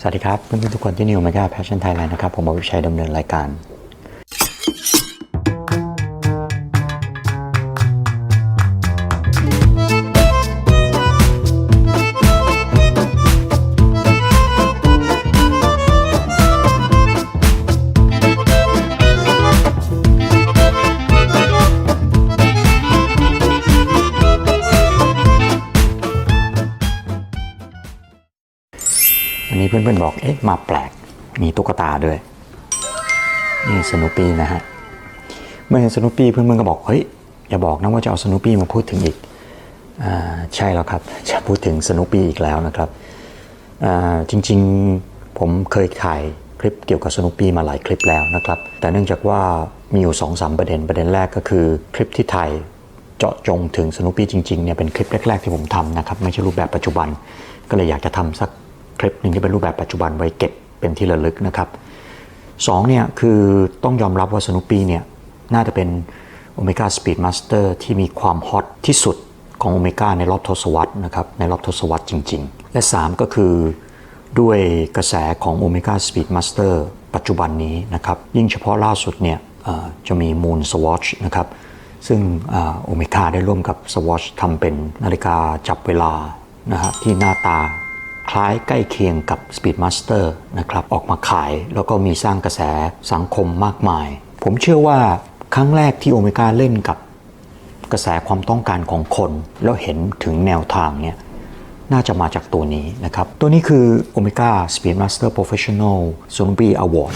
สวัสดีครับเพื่อนๆทุกคนที่นิวม e ก a แพชชั่นไทยแลนด์นะครับ ผมอวิชัยดำเนินรายการ เพื่อนๆบอก เอ๊ะ มาแปลก มีตุ๊กตาด้วย นี่สนุปี้นะฮะ เมื่อเห็นสนุปี้เพื่อนๆก็บอก เฮ้ย อย่าบอกนะว่าจะเอาสนุปี้มาพูดถึงอีกอใช่แล้วครับ จะพูดถึงสนุปี้อีกแล้วนะครับ จริงๆ ผมเคยถ่ายคลิปเกี่ยวกับสนุปี้มาหลายคลิปแล้วนะครับ แต่เนื่องจากว่ามีอยู่2อสประเด็น ประเด็นแรกก็คือคลิปที่ถ่ายเจาะจงถึงสนุปปี้จริงๆเนี่ยเป็นคลิปแรก ๆ ที่ผมทำนะครับ ไม่ใช่รูปแบบปัจจุบัน ก็เลยอยากจะทำสัก คลิปหนึ่งที่เป็นรูปแบบปัจจุบันไว้เก็บเป็นที่ระลึกนะครับสองเนี่ยคือต้องยอมรับว่าสนุปปี้เนี่ยน่าจะเป็นโอเมก้าสปีดมาสเตอร์ที่มีความฮอตที่สุดของโอเมก้าในรอบทศวรรษนะครับในรอบทศวรรษจริง ๆ และ 3 ก็คือด้วยกระแสของโอเมก้าสปีดมาสเตอร์ปัจจุบันนี้นะครับยิ่งเฉพาะล่าสุดเนี่ยจะมี Moon Swatch นะครับซึ่งโอเมก้าได้ร่วมกับ Swatch ทำเป็นนาฬิกาจับเวลานะฮะที่หน้าตา คล้ายใกล้เคียงกับ Speedmaster นะครับออกมาขายแล้วก็มีสร้างกระแสสังคมมากมาย ผมเชื่อว่าครั้งแรกที่โอเมก้าเล่นกับกระแสความต้องการของคน แล้วเห็นถึงแนวทางเนี่ยน่าจะมาจากตัวนี้นะครับ ตัวนี้คือ Omega Speedmaster Professional s o n o b y Award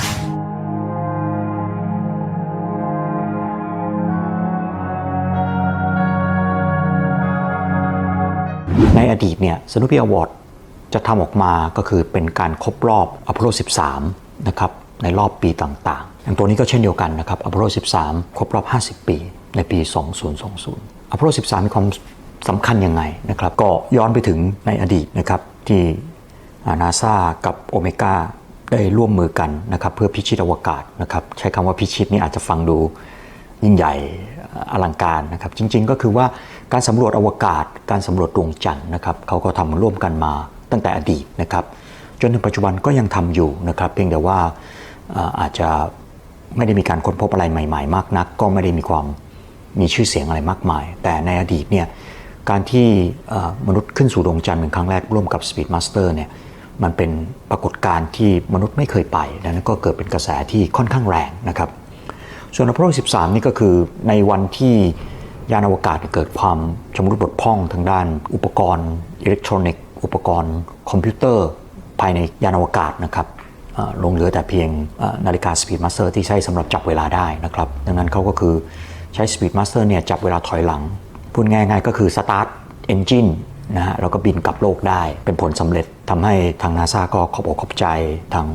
ในอดีตเนี่ยสนุปีอวอร์ด จะทำออกมาก็คือเป็นการครบรอบอพอลโล 13 นะครับในรอบปีต่างๆ อย่างตัวนี้ก็เช่นเดียวกันนะครับอพอลโล 13 ครบรอบ 50 ปี ในปี 2020อพอลโล 13 มีความสำคัญยังไงนะครับ ก็ย้อนไปถึงในอดีตนะครับที่นาซากับโอเมก้าได้ร่วมมือกันนะครับเพื่อพิชิตอวกาศนะครับใช้คำว่าพิชิตนี่อาจจะฟังดูยิ่งใหญ่อลังการนะครับจริงๆ ก็คือว่าการสำรวจอวกาศ การสำรวจดวงจันทร์นะครับเขาก็ทำร่วมกันมา ตั้งแต่อดีตนะครับ จนถึงปัจจุบันก็ยังทำอยู่นะครับเพียงแต่ว่าอาจจะไม่ได้มีการค้นพบอะไรใหม่ ๆ มากนัก ก็ไม่ได้มีความมีชื่อเสียงอะไรมากมาย แต่ในอดีตเนี่ยการที่มนุษย์ขึ้นสู่ดวงจันทร์เป็นครั้งแรกร่วมกับ Speedmaster เนี่ยมันเป็นปรากฏการณ์ที่มนุษย์ไม่เคยไปดังนั้นก็เกิดเป็นกระแสที่ค่อนข้างแรงนะครับ ส่วนอพอลโล13 นี่ก็คือในวันที่ยานอวกาศเกิดความชำรุดบกพร่องทางด้านอุปกรณ์อิเล็กทรอนิกส์ อุปกรณ์คอมพิวเตอร์ภายในยานอวกาศนะครับลงเหลือแต่เพียงนาฬิกา Speedmaster ที่ใช้สำหรับจับเวลาได้นะครับ ดังนั้นเขาก็คือใช้ Speedmaster เนี่ยจับเวลาถอยหลัง พูดง่ายๆก็คือ Start Engine นะฮะแล้วก็บินกลับโลกได้เป็นผลสำเร็จทำให้ทางนาซาก็ขอบอกขอบใจทาง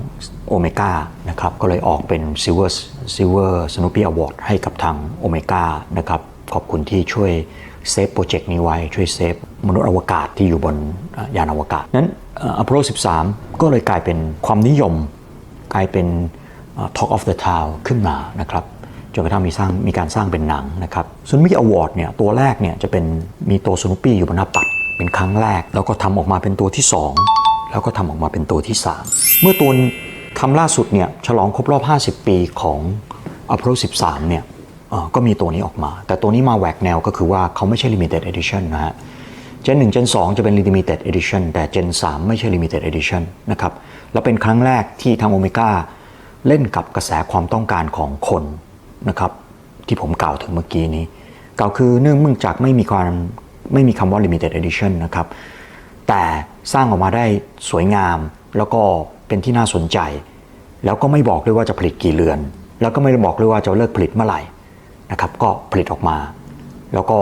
โอเมก้านะครับก็เลยออกเป็น Silver Silver Snoopy Award ให้กับทางโอเมก้านะครับขอบคุณที่ช่วย เซฟโปรเจกต์นี้ไว้ช่วยเซฟมนุษย์อวกาศที่อยู่บนยานอวกาศ นั้นอพอลโล13 ก็เลยกลายเป็นความนิยม กลายเป็น Talk of the Town ขึ้นมานะครับจนกระทั่งมีสร้างมีการสร้างเป็นหนังนะครับซูนุปี้อวอร์ดเนี่ยตัวแรกเนี่ยจะเป็นมีตัวซูนุปี้อยู่บนหน้าปัดเป็นครั้งแรก แล้วก็ทำออกมาเป็นตัวที่ 2 แล้วก็ทำออกมาเป็นตัวที่ 3 เมื่อตัวทำล่าสุดเนี่ยฉลองครบรอบ 50 ปีของอพอลโล13เนี่ย ก็มีตัวนี้ออกมา แต่ตัวนี้มาแหวกแนวก็คือว่าเขาไม่ใช่ limited edition นะฮะ Gen 1 Gen 2 จะเป็น limited edition แต่ Gen 3 ไม่ใช่ limited edition นะครับ แล้วเป็นครั้งแรกที่ทางโอเมก้าเล่นกับกระแสความต้องการของคนนะครับ ที่ผมกล่าวถึงเมื่อกี้นี้กล่าวคือเนื่องจากไม่มีความไม่มีคำว่า limited edition นะครับ แต่สร้างออกมาได้สวยงาม แล้วก็เป็นที่น่าสนใจ แล้วก็ไม่บอกด้วยว่าจะผลิตกี่เรือน แล้วก็ไม่บอกด้วยว่าจะเลิกผลิตเมื่อไหร่ นะครับก็ผลิตออกมา แล้วก็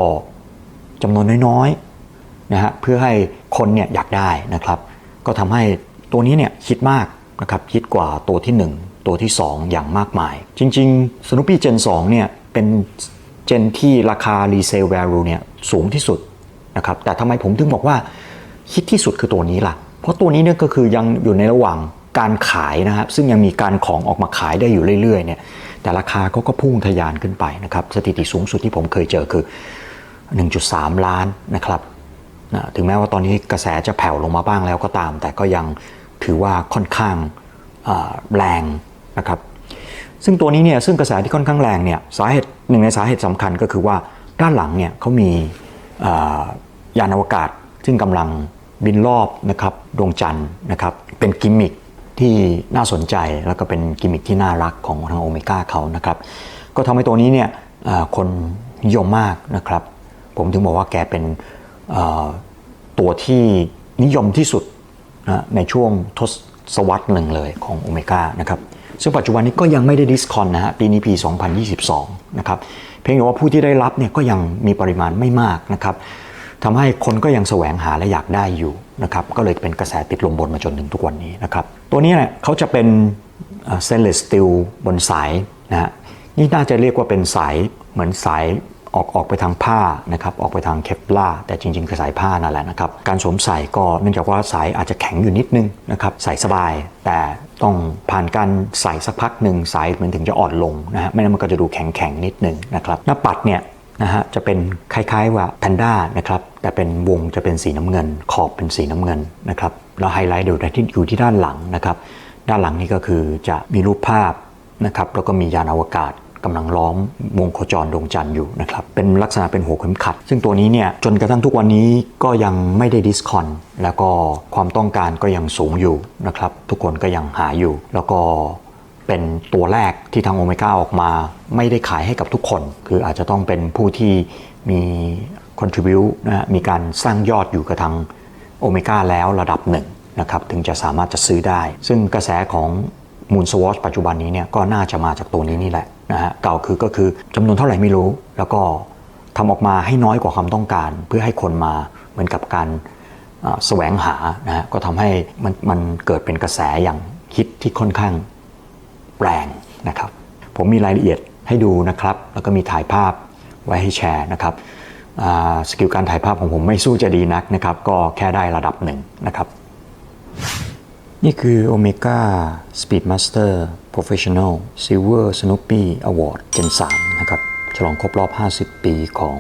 จำนวนน้อยๆนะฮะเพื่อให้คนเนี่ยอยากได้นะครับ ก็ทำให้ตัวนี้เนี่ยคิดมากนะครับคิดกว่าตัวที่ 1 ตัวที่ 2 อย่างมากมาย จริงๆ Snoopy Gen 2เนี่ยเป็นเจนที่ราคา resale value เนี่ยสูงที่สุดนะครับแต่ทำไมผมถึงบอกว่าฮิตที่สุดคือตัวนี้ล่ะ เพราะตัวนี้เนี่ยก็คือยังอยู่ในระหว่าง การขายนะครับซึ่งยังมีการของออกมาขายได้อยู่เรื่อยๆเนี่ยแต่ราคาก็ก็พุ่งทะยานขึ้นไปนะครับสถิติสูงสุดที่ผมเคยเจอคือ 1.3 ล้านนะครับนะถึงแม้ว่าตอนนี้กระแสจะแผ่วลงมาบ้างแล้วก็ตาม แต่ก็ยังถือว่าค่อนข้างแรงนะครับซึ่งตัวนี้เนี่ยซึ่งกระแสที่ค่อนข้างแรงเนี่ยสาเหตุหนึ่งในสาเหตุสำคัญก็คือว่าด้านหลังเนี่ยเขามียานอวกาศ ซึ่งกำลังบินรอบนะครับดวงจันทร์นะครับเป็นกิมมิค ที่น่าสนใจแล้วก็เป็นกิมมิคที่น่ารักของทางโอเมก้าเขานะครับ ก็ทำให้ตัวนี้เนี่ยคนนิยมมากนะครับ ผมถึงบอกว่าแกเป็นตัวที่นิยมที่สุดนะในช่วงทศวรรษหนึ่งเลยของโอเมก้านะครับ ซึ่งปัจจุบันนี้ก็ยังไม่ได้ดิสคอนนะฮะปีนี้ปี 2022 นะครับ เพียงแต่ว่าผู้ที่ได้รับเนี่ยก็ยังมีปริมาณไม่มากนะครับทำให้คนก็ยังแสวงหาและอยากได้อยู่ นะครับก็เลยเป็นกระแสติดลมบนมาจนถึงทุกวันนี้นะครับตัวนี้เนี่ยเขาจะเป็นเซนเลสสตีลบนสายนะฮะนี่น่าจะเรียกว่าเป็นสายเหมือนสายออกออกไปทางผ้านะครับออกไปทางเคปลาแต่จริงๆคือสายผ้านั่นแหละนะครับการสวมใส่ก็เนื่องจากว่าสายอาจจะแข็งอยู่นิดนึงนะครับใส่สบาย แต่ต้องผ่านการใส่สักพักหนึ่งสายมันถึงจะอ่อนลงนะฮะไม่งั้นมันก็จะดูแข็งๆนิดนึงนะครับหน้าปัดเนี่ย นะฮะจะเป็นคล้ายๆว่าแพนด้านะครับแต่เป็นวงจะเป็นสีน้ำเงิน ขอบเป็นสีน้ำเงินนะครับแล้วไฮไลท์เดี๋ยวที่อยู่ที่ด้านหลังนะครับด้านหลังนี่ก็คือจะมีรูปภาพนะครับแล้วก็มียานอวกาศกำลังล้อมวงโคจรดวงจันทร์อยู่นะครับเป็นลักษณะเป็นหัวเข็มขัด ซึ่งตัวนี้เนี่ยจนกระทั่งทุกวันนี้ก็ยังไม่ได้ดิสคอน แล้วก็ความต้องการก็ยังสูงอยู่นะครับทุกคนก็ยังหาอยู่ แล้วก็ เป็นตัวแรกที่ทางโอเมก้าออกมา ไม่ได้ขายให้กับทุกคน คืออาจจะต้องเป็นผู้ที่มี contribu นะฮะมีการสร้างยอดอยู่กับทางโอเมก้าแล้วระดับหนึ่งนะครับถึงจะสามารถจะซื้อได้ ซึ่งกระแสของมูลสวอชปัจจุบันนี้เนี่ยก็น่าจะมาจากตัวนี้นี่แหละนะฮะเก่าคือก็คือจำนวนเท่าไหร่ไม่รู้ แล้วก็ทำออกมาให้น้อยกว่าความต้องการ เพื่อให้คนมาเหมือนกับการอ่าแสวงหานะฮะก็ทำให้มันมันเกิดเป็นกระแสอย่างคิดที่ค่อนข้าง แรงนะครับ ผมมีรายละเอียดให้ดูนะครับ แล้วก็มีถ่ายภาพไว้ให้แชร์นะครับสกิลการถ่ายภาพของผมไม่สู้จะดีนักนะครับ ก็แค่ได้ระดับหนึ่งนะครับ นี่คือ Omega Speedmaster Professional Silver Snoopy Award Gen 3นะครับ ฉลองครบรอบ 50 ปีของ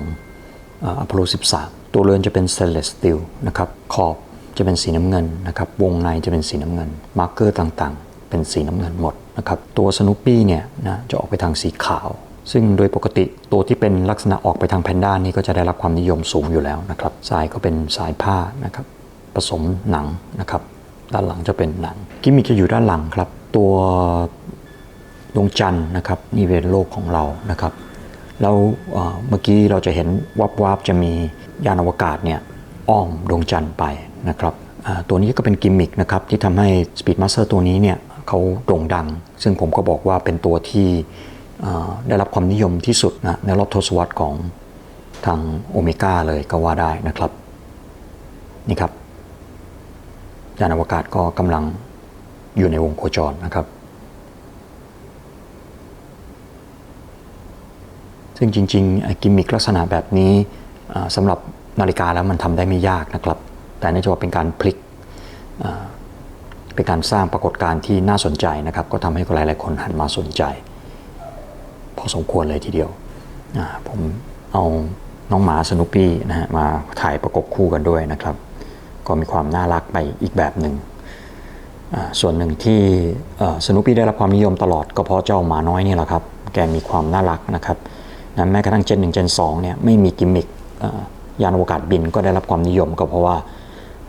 อ p o l l o 13 ตัวเรือนจะเป็น stainless steel นะครับ ขอบจะเป็นสีน้ำเงินนะครับ วงในจะเป็นสีน้ำเงิน มาร์กเกอร์ต่างๆ เป็นสีน้ำเงินหมดนะครับตัว Snoopy เนี่ยนะจะออกไปทางสีขาว ซึ่งโดยปกติตัวที่เป็นลักษณะออกไปทางแพนด้านี่ก็จะได้รับความนิยมสูงอยู่แล้วนะครับสายก็เป็นสายผ้านะครับผสมหนังนะครับด้านหลังจะเป็นหนังกิมมิคจะอยู่ด้านหลังครับ ตัวดวงจันทร์นะครับนี่เป็นโลกของเรานะครับแล้วเมื่อกี้เราจะเห็นวับวับจะมียานอวกาศเนี่ยอ้อมดวงจันทร์ไปนะครับตัวนี้ก็เป็นกิมมิคนะครับที่ทำให้ Speedmaster ตัวนี้เนี่ย เขาโด่งดัง ซึ่งผมก็บอกว่าเป็นตัวที่ได้รับความนิยมที่สุดนะในรอบทศวรรษของทางโอเมก้าเลยก็ว่าได้นะครับ นี่ครับยานอวกาศก็กำลังอยู่ในวงโคจรนะครับ ซึ่งจริงๆกิมมิคลักษณะแบบนี้สำหรับนาฬิกาแล้วมันทำได้ไม่ยากนะครับ แต่นื่องจากว่าเป็นการพลิก เป็นการสร้างปรากฏการณ์ที่น่าสนใจนะครับ ก็ทำให้หลายๆคนหันมาสนใจ พอสมควรเลยทีเดียว ผมเอาน้องหมาสนุปปี้นะฮะมาถ่ายประกบคู่กันด้วยนะครับ ก็มีความน่ารักไปอีกแบบหนึ่งส่วนหนึ่งที่สนุปปี้ได้รับความนิยมตลอดก็เพราะเจ้าหมาน้อยนี่แหละครับ แกมีความน่ารักนะครับนะแม้กระทั่งเจนหนึ่งเจนสองเนี่ยไม่มีกิมมิคยานอวกาศบินก็ได้รับความนิยมก็เพราะว่า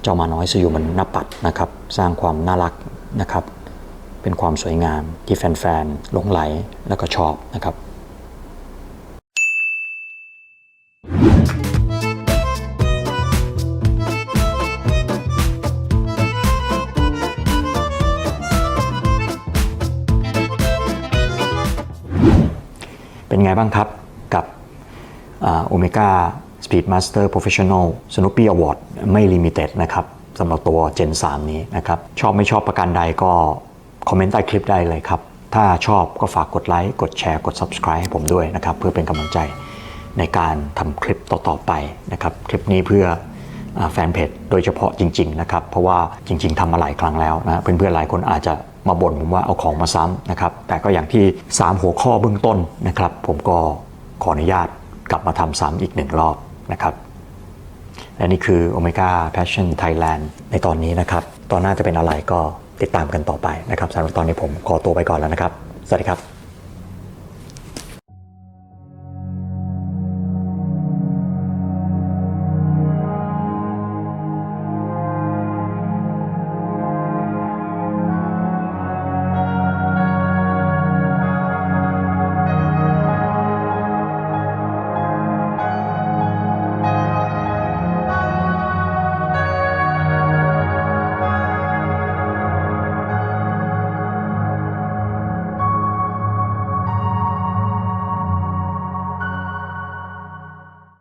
เจ้ามาน้อยสอยู่บนหน้าปัดนะครับ สร้างความน่ารักนะครับ เป็นความสวยงามที่แฟนๆหลงไหลแล้วก็ชอบนะครับเป็นไงบ้างครับกับโอเมก้า สปีดมาสเตอร์โปรเฟชชั่นอลสโนปี้อวอร์ดไม่ลิมิเต็ดนะครับสำหรับตัว Gen 3 นี้นะครับ ชอบไม่ชอบประการใดก็คอมเมนต์ใต้คลิปได้เลยครับ ถ้าชอบก็ฝากกดไลค์ กดแชร์ กด Subscribe ให้ผมด้วยนะครับ เพื่อเป็นกำลังใจในการทำคลิปต่อ ๆ ไปนะครับ คลิปนี้เพื่อแฟนเพจโดยเฉพาะจริง ๆ นะครับ เพราะว่าจริง ๆทำมาหลายครั้งแล้วนะเพื่อนๆหลายคนอาจจะมาบ่นผมว่าเอาของมาซ้ำนะครับ แต่ก็อย่างที่ 3 หัวข้อเบื้องต้นนะครับ ผมก็ขออนุญาตกลับมาทำซ้ำอีกหนึ่งรอบ นะครับและนี่คือ Omega Passion Thailand ในตอนนี้นะครับ ตอนหน้าจะเป็นอะไรก็ติดตามกันต่อไปนะครับสำหรับตอนนี้ผมขอตัวไปก่อนแล้วนะครับ สวัสดีครับ